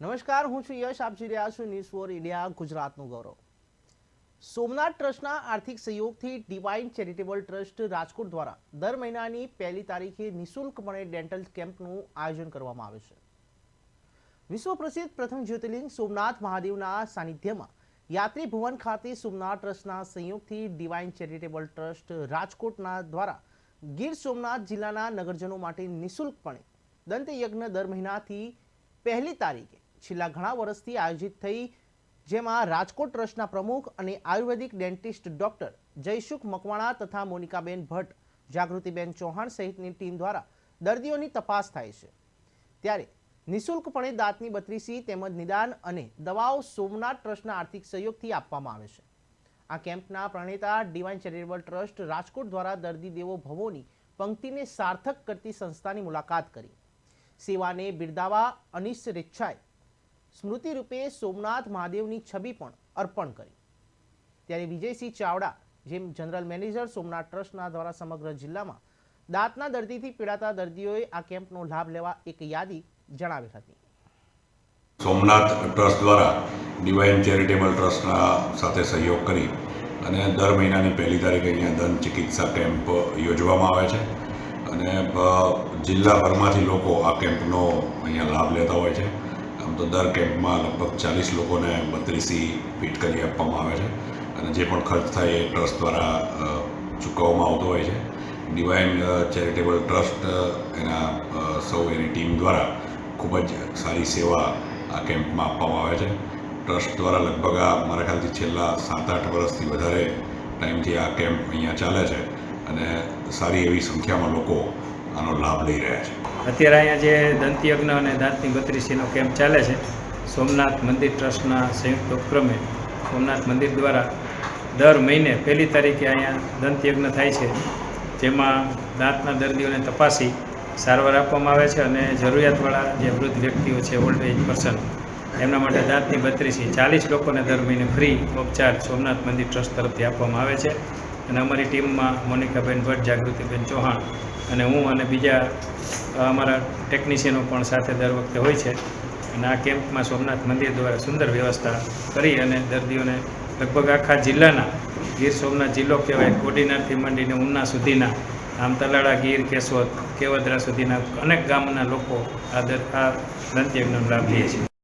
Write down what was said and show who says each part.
Speaker 1: નમસ્કાર, હું છું યશ. આપ જોઈ રહ્યા છું ન્યૂઝ ફોર ઇન્ડિયા ગુજરાતનું ગૌરવ. સોમનાથ ટ્રસ્ટના આર્થિક સહયોગથી ડિવાઇન ચેરિટેબલ ટ્રસ્ટ રાજકોટ દ્વારા દર મહિનાની પહેલી તારીખે નિઃશુલ્કપણે ડેન્ટલ કેમ્પનું આયોજન કરવામાં આવે છે. વિશ્વ પ્રસિદ્ધ પ્રથમ જ્યોતિર્લિંગ સોમનાથ મહાદેવના સાનિધ્યમાં યાત્રી ભવન ખાતે સોમનાથ ટ્રસ્ટના સંયોગથી ડિવાઇન ચેરિટેબલ ટ્રસ્ટ રાજકોટના દ્વારા ગીર સોમનાથ જિલ્લાના નગરજનો માટે નિઃશુલ્કપણે દંતયજ્ઞ દર મહિનાથી પહેલી તારીખે છેલ્લા ઘણા વર્ષથી આયોજિત થઈ, જેમાં રાજકોટ ટ્રસ્ટના પ્રમુખ અને આયુર્વેદિક ડેન્ટિસ્ટ ડોક્ટર જયસુખ મકવાણા તથા મોનિકાબેન ભટ્ટ, જાગૃતિબેન ચૌહાણ સહિતની ટીમ દ્વારા દર્દીઓની તપાસ થાય છે. ત્યારે નિઃશુલ્કપણે દાંતની બત્રીસી તેમજ નિદાન અને દવાઓ સોમનાથ ટ્રસ્ટના આર્થિક સહયોગથી આપવામાં આવે છે. આ કેમ્પના પ્રણેતા ડિવાઇન ચેરિટેબલ ટ્રસ્ટ રાજકોટ દ્વારા દર્દી દેવો ભવોની પંક્તિને સાર્થક કરતી સંસ્થાની મુલાકાત કરી. સેવાને બિરદાવા અનિશ સ્મૃતિ રૂપે સોમનાથ મહાદેવની છબી પણ અર્પણ કરી. ત્યારે વિજયસિંહ ચાવડા, જેમ જનરલ મેનેજર સોમનાથ ટ્રસ્ટના દ્વારા સમગ્ર જિલ્લામાં દાંતના દર્દીથી પીડાતા દર્દીઓએ આ કેમ્પનો લાભ લેવા એક યાદી જણાવી હતી.
Speaker 2: સોમનાથ ટ્રસ્ટ દ્વારા ડિવાઇન ચેરિટેબલ ટ્રસ્ટના સાથે સહયોગ કરી અને દર મહિનાની પહેલી તારીખે અહીંયા દંત ચિકિત્સા કેમ્પ યોજવામાં આવે છે અને જિલ્લાભરમાંથી લોકો આ કેમ્પનો અહીંયા લાભ લેતા હોય છે. આમ તો દર કેમ્પમાં લગભગ ચાલીસ લોકોને બત્રીસી ફીટ કરી આપવામાં આવે છે અને જે પણ ખર્ચ થાય એ ટ્રસ્ટ દ્વારા ચૂકવવામાં આવતો હોય છે. ડિવાઇન ચેરિટેબલ ટ્રસ્ટ એના સૌ એની ટીમ દ્વારા ખૂબ જ સારી સેવા આ કેમ્પમાં આપવામાં આવે છે. ટ્રસ્ટ દ્વારા લગભગ આ મારા ખ્યાલથી છેલ્લા સાત આઠ વર્ષથી વધારે ટાઈમથી આ કેમ્પ અહીંયા ચાલે છે અને સારી એવી સંખ્યામાં લોકો આનો લાભ લઈ રહ્યા છે.
Speaker 3: અત્યારે અહીંયા જે દંતયજ્ઞ અને દાંતની બત્રીસીનો કેમ્પ ચાલે છે, સોમનાથ મંદિર ટ્રસ્ટના સંયુક્ત ઉપક્રમે સોમનાથ મંદિર દ્વારા દર મહિને પહેલી તારીખે અહીંયા દંતયજ્ઞ થાય છે, જેમાં દાંતના દર્દીઓને તપાસી સારવાર આપવામાં આવે છે અને જરૂરિયાતવાળા જે વૃદ્ધ વ્યક્તિઓ છે ઓલ્ડ એજ પર્સન એમના માટે દાંતની બત્રીસી ચાલીસ લોકોને દર મહિને ફ્રી ઉપચાર સોમનાથ મંદિર ટ્રસ્ટ તરફથી આપવામાં આવે છે. અને અમારી ટીમમાં મોનિકાબેન ભટ્ટ, જાગૃતિબેન ચૌહાણ અને હું અને બીજા અમારા ટેકનિશિયનો પણ સાથે દર વખતે હોય છે. અને આ કેમ્પમાં સોમનાથ મંદિર દ્વારા સુંદર વ્યવસ્થા કરી અને દર્દીઓને લગભગ આખા જિલ્લાના, ગીર સોમનાથ જિલ્લો કહેવાય, કોડીનારથી માંડીને ઉના સુધીના, આમ તલાળા ગીર, કેશોદ, કેવદરા સુધીના અનેક ગામના લોકો આ દર, આ દંતયજ્ઞનો લાભ લે છે.